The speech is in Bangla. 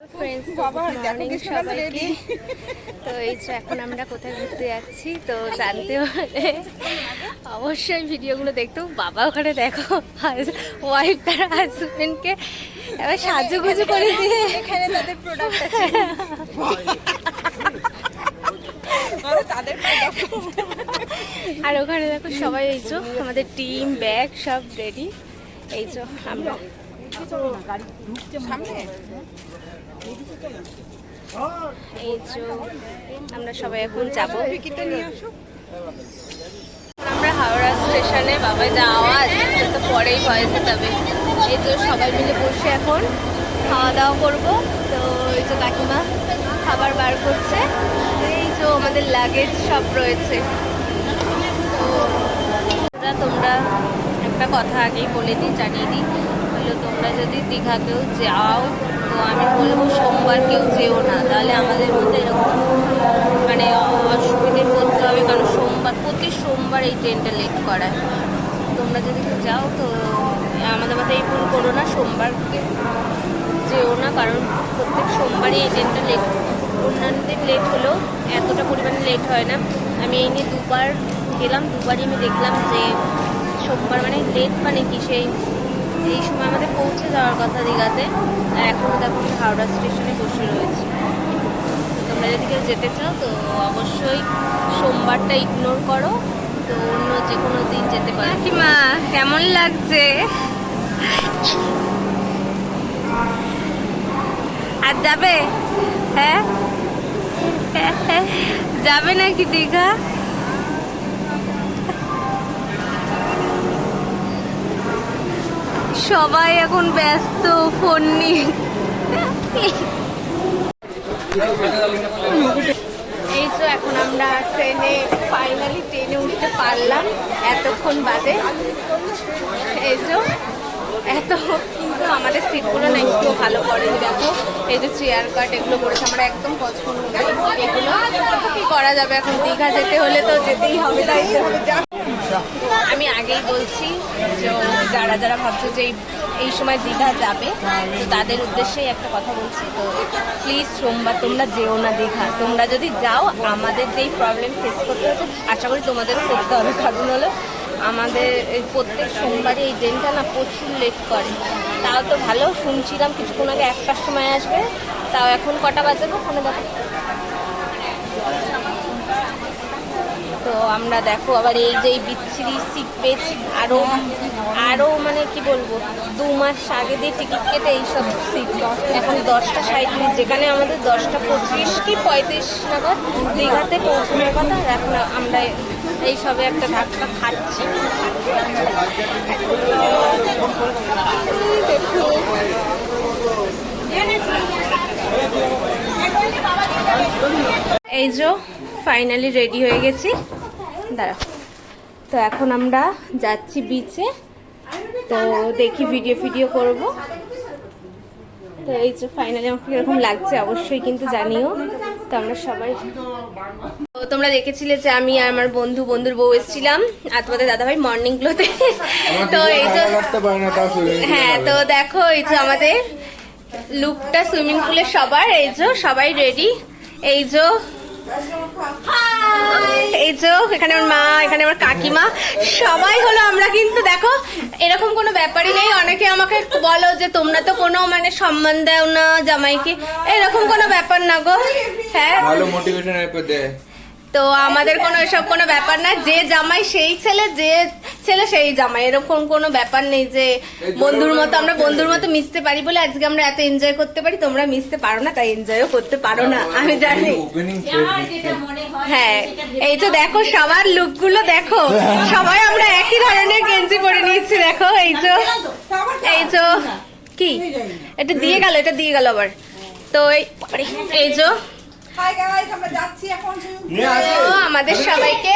ফ্রেন্ডস মর্নিং সবাইকে। তো এই যে এখন আমরা কোথায় ঘুরতে যাচ্ছি তো জানতে হলে অবশ্যই ভিডিওগুলো দেখতেও বাবা ওখানে দেখো ওয়াইফ তার হাজবেন্ডকে এবার সাজুগুজু করে দিয়ে। এখানে তাদের প্রোডাক্ট আর ওখানে দেখো সবাই এই আমাদের টিম ব্যাগ সব রেডি এই আমরা আমরা সবাই এখন যাব। আমরা হাওড়া স্টেশনে বাবা যা তো পরেই ভয়েসে তবে। এই তো সবাই মিলে বসে এখন খাওয়া দাওয়া করব। তো এই তো কাকিমা খাবার বার করছে। এই যে আমাদের লাগেজ সব রয়েছে। তো তোমরা একটা কথা আগেই বলে দিই, জানিয়ে দিই। তোমরা যদি দীঘাতেও যাও, তো আমি বলব সোমবার কেউ যেও না। তাহলে আমাদের মধ্যে এরকম মানে অসুবিধে পড়তে হবে, কারণ সোমবার, প্রতি সোমবার এই ট্রেনটা লেট করায়। তোমরা যদি কেউ যাও, তো আমাদের মধ্যে এই ভুল করো না, সোমবারকে যেও না, কারণ প্রত্যেক সোমবারই এই ট্রেনটা লেট অন্যান্য দিন লেট হলেও এতটা পরিমাণে লেট হয় না। আমি এই নিয়ে দুবার গেলাম, দুবারই আমি দেখলাম যে সোমবার মানে লেট মানে কি? সেই এই সময় আমাদের পৌঁছে যাওয়ার কথা দীঘাতে, আর এখনও দেখো আমরা হাওড়া স্টেশনে বসে রয়েছি। তোমরা যদি কেউ যেতে চাও, তো অবশ্যই সোমবারটা ইগনোর করো। তো অন্য যে কোনো দিন যেতে পারো। মা কেমন লাগছে? আর যাবে? হ্যাঁ? যাবে নাকি দীঘা? সবাই এখন ব্যস্ত, ফোন নিয়ে। এই তো এখন আমরা ট্রেনে ফাইনালি ট্রেনে উঠতে পারলাম, এতক্ষণ বাদে। এই যে এত, কিন্তু আমাদের সিটগুলো না একটু ভালো করেনি, দেখো। এই যে চেয়ার কাট এগুলো করেছে আমরা একদম পছন্দ এগুলো কি করা যাবে এখন? দীঘা যেতে হলে তো যেতেই হবে, তাই। আমি আগেই বলছি যে যারা যারা ভাবছ যে এই- সময় দীঘা যাবে, তো তাদের উদ্দেশ্যেই একটা কথা বলছি। তো প্লিজ সোমবার তোমরা যেও না দীঘা। তোমরা যদি যাও, আমাদের যেই প্রবলেম ফেস করতে হচ্ছে, আশা করি তোমাদেরও করতে হবে। কারণ হলো আমাদের এই প্রত্যেক সোমবারই এই ট্রেনটা না প্রচুর লেট করে। তাও তো ভালো, শুনছিলাম কিছুক্ষণ আগে একটার সময় আসবে, তাও এখন কটা বাজাবো ফোনে দেখো তো আমরা দেখো আবার এই যে বিচ্ছিরি সিট পেয়েছি আরও আরও মানে কি বলব, দু মাস আগে দিয়ে টিকিট কেটে এইসব সিট এখন দশটা সাঁত্রিশ যেখানে আমাদের দশটা পঁচিশ কি পঁয়ত্রিশ নাগাদ দীঘাতে পৌঁছানোর কথা, এখন আমরা এই সবে একটা ধাক্কা খাচ্ছি। এই যে ফাইনালি রেডি হয়ে গেছি। দাঁড়াও তো এখন আমরা যাচ্ছি বিচে তো দেখি ভিডিও ফিডিও করব। তো এই যে ফাইনালি আমাকে কীরকম লাগছে অবশ্যই কিন্তু জানিও। তো আমরা সবাই তো তোমরা দেখেছিলে যে আমি আর আমার বন্ধু বন্ধুর বউ এসেছিলাম আর তোমাদের দাদাভাই মর্নিং গ্লোতে তো এই যে হ্যাঁ তো দেখো এই যে আমাদের লুকটা সুইমিং পুলে সবার। এই যে সবাই রেডি এই যে এই যে, এখানে আমার মা, এখানে আমার কাকিমা। সবাই হলো আমরা কিন্তু, দেখো, এরকম কোনো ব্যাপারই নেই। অনেকে আমাকে বলো যে, তোমরা তো কোনো মানে সম্মান দাও না জামাইকে। এরকম কোনো ব্যাপার না গো। হ্যাঁ। ভালো মোটিভেশন তো আমাদের কোনো এসব কোনো ব্যাপার না। যে জামাই সেই ছেলে যে ছেলে সেই জামাই। এরকম কোনো ব্যাপার নেই যে বন্ধুর মতো আমরা বন্ধুর মতো মিশতে পারি বলে আজকে আমরা এত এনজয় করতে পারি তোমরা মিশতে পারো না তাই এনজয়ও করতে পারো না আমি জানি। হ্যাঁ এই তো দেখো সবার লুকগুলো দেখো। সবাই আমরা একই ধরনের গেঞ্জি পরে নিয়েছি দেখো এই তো এই তো কি? এটা দিয়ে গেল এটা দিয়ে গেল আবার। তো এই এই যে হাই গাইস আমরা যাচ্ছি এখন। আমাদের সবাইকে